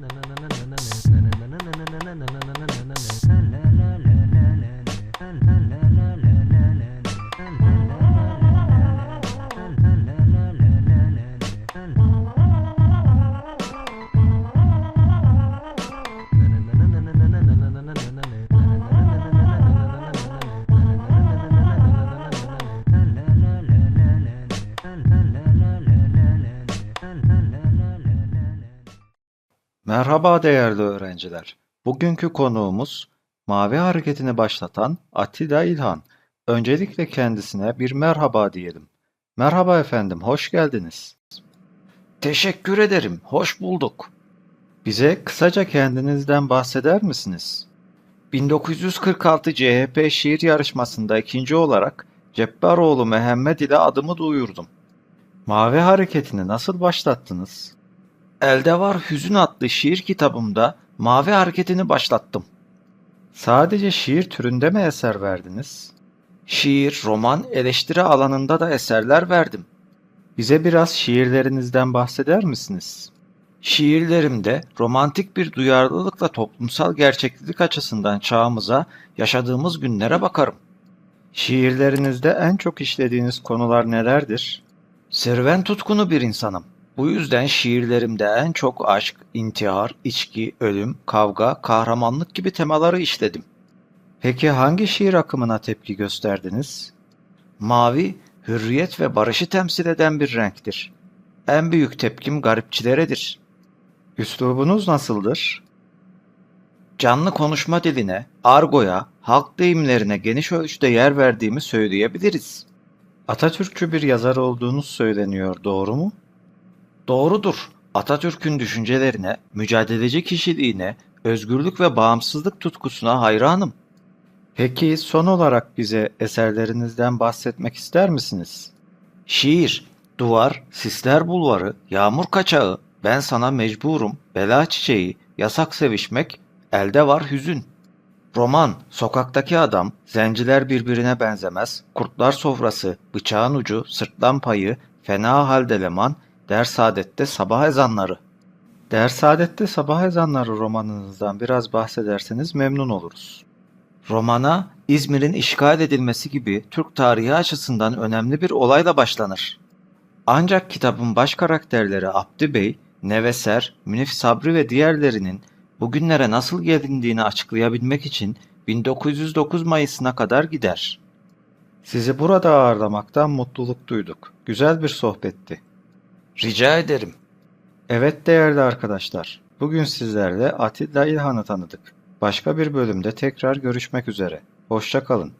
na na na Merhaba değerli öğrenciler. Bugünkü konuğumuz Mavi Hareketi'ni başlatan Atilla İlhan. Öncelikle kendisine bir merhaba diyelim. Merhaba efendim, hoş geldiniz. Teşekkür ederim, hoş bulduk. Bize kısaca kendinizden bahseder misiniz? 1946 CHP şiir yarışmasında ikinci olarak Cebbaroğlu Mehmet ile adımı duyurdum. Mavi Hareketi'ni nasıl başlattınız? Elde Var Hüzün adlı şiir kitabımda Mavi Hareketi'ni başlattım. Sadece şiir türünde mi eser verdiniz? Şiir, roman, eleştiri alanında da eserler verdim. Bize biraz şiirlerinizden bahseder misiniz? Şiirlerimde romantik bir duyarlılıkla toplumsal gerçeklik açısından çağımıza, yaşadığımız günlere bakarım. Şiirlerinizde en çok işlediğiniz konular nelerdir? Serüven tutkunu bir insanım. Bu yüzden şiirlerimde en çok aşk, intihar, içki, ölüm, kavga, kahramanlık gibi temaları işledim. Peki hangi şiir akımına tepki gösterdiniz? Mavi, hürriyet ve barışı temsil eden bir renktir. En büyük tepkim garipçileredir. Üslubunuz nasıldır? Canlı konuşma diline, argoya, halk deyimlerine geniş ölçüde yer verdiğimi söyleyebiliriz. Atatürkçü bir yazar olduğunuz söyleniyor, doğru mu? Doğrudur. Atatürk'ün düşüncelerine, mücadeleci kişiliğine, özgürlük ve bağımsızlık tutkusuna hayranım. Peki son olarak bize eserlerinizden bahsetmek ister misiniz? Şiir, Duvar, Sisler Bulvarı, Yağmur Kaçağı, Ben Sana Mecburum, Bela Çiçeği, Yasak Sevişmek, Elde Var Hüzün. Roman, Sokaktaki Adam, Zenciler Birbirine Benzemez, Kurtlar Sofrası, Bıçağın Ucu, Sırtlan Payı, Fena Halde Leman, Dersaadet'te Sabah Ezanları. Dersaadet'te Sabah Ezanları romanınızdan biraz bahsederseniz memnun oluruz. Romana İzmir'in işgal edilmesi gibi Türk tarihi açısından önemli bir olayla başlanır. Ancak kitabın baş karakterleri Abdi Bey, Neveser, Münif Sabri ve diğerlerinin bugünlere nasıl gelindiğini açıklayabilmek için 1909 Mayıs'ına kadar gider. Sizi burada ağırlamaktan mutluluk duyduk. Güzel bir sohbetti. Rica ederim. Evet değerli arkadaşlar, bugün sizlerle Atilla İlhan'ı tanıdık. Başka bir bölümde tekrar görüşmek üzere. Hoşça kalın.